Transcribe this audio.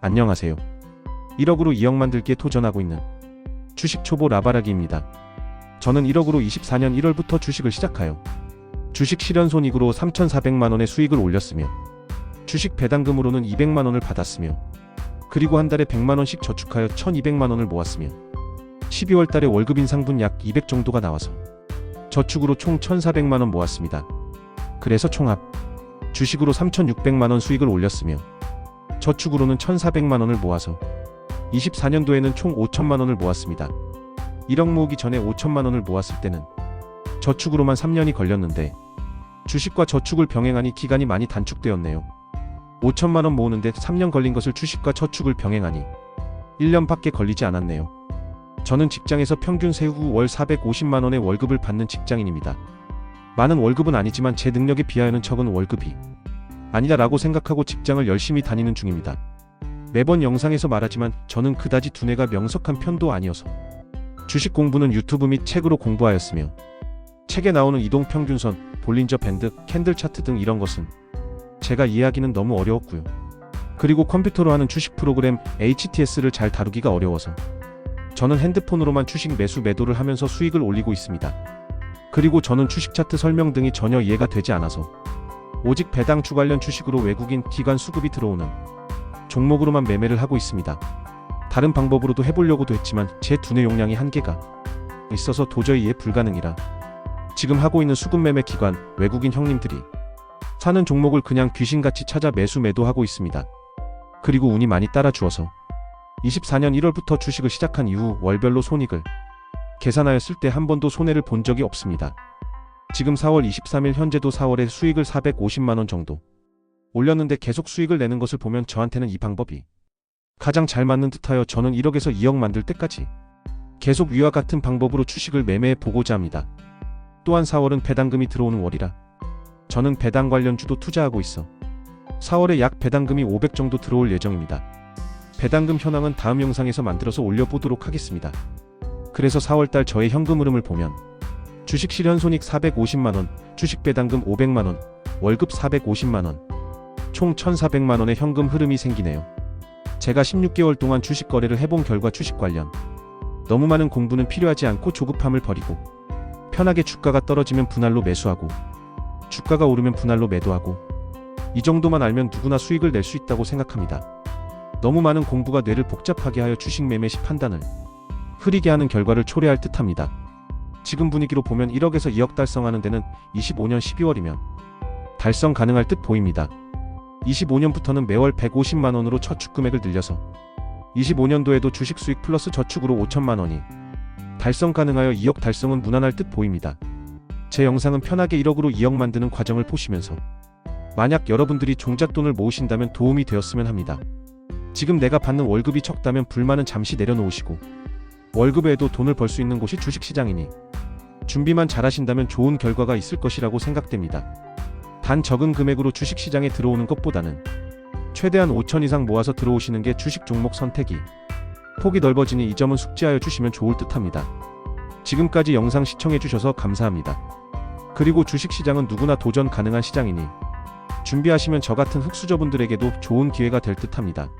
안녕하세요. 1억으로 2억 만들기에 도전하고 있는 주식 초보 라바라기입니다. 저는 1억으로 24년 1월부터 주식을 시작하여 주식 실현 손익으로 3,400만 원의 수익을 올렸으며 주식 배당금으로는 200만 원을 받았으며 그리고 한 달에 100만 원씩 저축하여 1,200만 원을 모았으며 12월 달에 월급 인상분 약 200 정도가 나와서 저축으로 총 1,400만 원 모았습니다. 그래서 총합 주식으로 3,600만 원 수익을 올렸으며 저축으로는 1,400만 원을 모아서 24년도에는 총 5천만 원을 모았습니다. 1억 모으기 전에 5천만 원을 모았을 때는 저축으로만 3년이 걸렸는데 주식과 저축을 병행하니 기간이 많이 단축되었네요. 5천만 원 모으는데 3년 걸린 것을 주식과 저축을 병행하니 1년밖에 걸리지 않았네요. 저는 직장에서 평균 세후 월 450만 원의 월급을 받는 직장인입니다. 많은 월급은 아니지만 제 능력에 비하여는 적은 월급이 아니다라고 생각하고 직장을 열심히 다니는 중입니다. 매번 영상에서 말하지만 저는 그다지 두뇌가 명석한 편도 아니어서 주식 공부는 유튜브 및 책으로 공부하였으며 책에 나오는 이동 평균선, 볼린저 밴드, 캔들 차트 등 이런 것은 제가 이해하기는 너무 어려웠고요. 그리고 컴퓨터로 하는 주식 프로그램 HTS를 잘 다루기가 어려워서 저는 핸드폰으로만 주식 매수 매도를 하면서 수익을 올리고 있습니다. 그리고 저는 주식 차트 설명 등이 전혀 이해가 되지 않아서 오직 배당주 관련 주식으로 외국인 기관 수급이 들어오는 종목으로만 매매를 하고 있습니다. 다른 방법으로도 해보려고도 했지만 제 두뇌 용량이 한계가 있어서 도저히 이해 불가능이라 지금 하고 있는 수급 매매 기관 외국인 형님들이 사는 종목을 그냥 귀신같이 찾아 매수 매도하고 있습니다. 그리고 운이 많이 따라주어서 24년 1월부터 주식을 시작한 이후 월별로 손익을 계산하였을 때 한 번도 손해를 본 적이 없습니다. 지금 4월 23일 현재도 4월에 수익을 450만원 정도 올렸는데 계속 수익을 내는 것을 보면 저한테는 이 방법이 가장 잘 맞는 듯하여 저는 1억에서 2억 만들 때까지 계속 위와 같은 방법으로 주식을 매매해 보고자 합니다. 또한 4월은 배당금이 들어오는 월이라 저는 배당 관련주도 투자하고 있어 4월에 약 배당금이 500 정도 들어올 예정입니다. 배당금 현황은 다음 영상에서 만들어서 올려보도록 하겠습니다. 그래서 4월달 저의 현금 흐름을 보면 주식 실현 손익 450만원, 주식 배당금 500만원, 월급 450만원, 총 1,400만원의 현금 흐름이 생기네요. 제가 16개월 동안 주식 거래를 해본 결과 주식 관련 너무 많은 공부는 필요하지 않고 조급함을 버리고 편하게 주가가 떨어지면 분할로 매수하고 주가가 오르면 분할로 매도하고 이 정도만 알면 누구나 수익을 낼 수 있다고 생각합니다. 너무 많은 공부가 뇌를 복잡하게 하여 주식 매매 시 판단을 흐리게 하는 결과를 초래할 듯합니다. 지금 분위기로 보면 1억에서 2억 달성하는 데는 25년 12월이면 달성 가능할 듯 보입니다. 25년부터는 매월 150만 원으로 저축 금액을 늘려서 25년도에도 주식 수익 플러스 저축으로 5천만 원이 달성 가능하여 2억 달성은 무난할 듯 보입니다. 제 영상은 편하게 1억으로 2억 만드는 과정을 보시면서 만약 여러분들이 종잣돈을 모으신다면 도움이 되었으면 합니다. 지금 내가 받는 월급이 적다면 불만은 잠시 내려놓으시고 월급에도 돈을 벌 수 있는 곳이 주식시장이니 준비만 잘하신다면 좋은 결과가 있을 것이라고 생각됩니다. 단 적은 금액으로 주식시장에 들어오는 것보다는 최대한 5천 이상 모아서 들어오시는 게 주식 종목 선택이 폭이 넓어지니 이 점은 숙지하여 주시면 좋을 듯합니다. 지금까지 영상 시청해주셔서 감사합니다. 그리고 주식시장은 누구나 도전 가능한 시장이니 준비하시면 저 같은 흑수저분들에게도 좋은 기회가 될 듯합니다.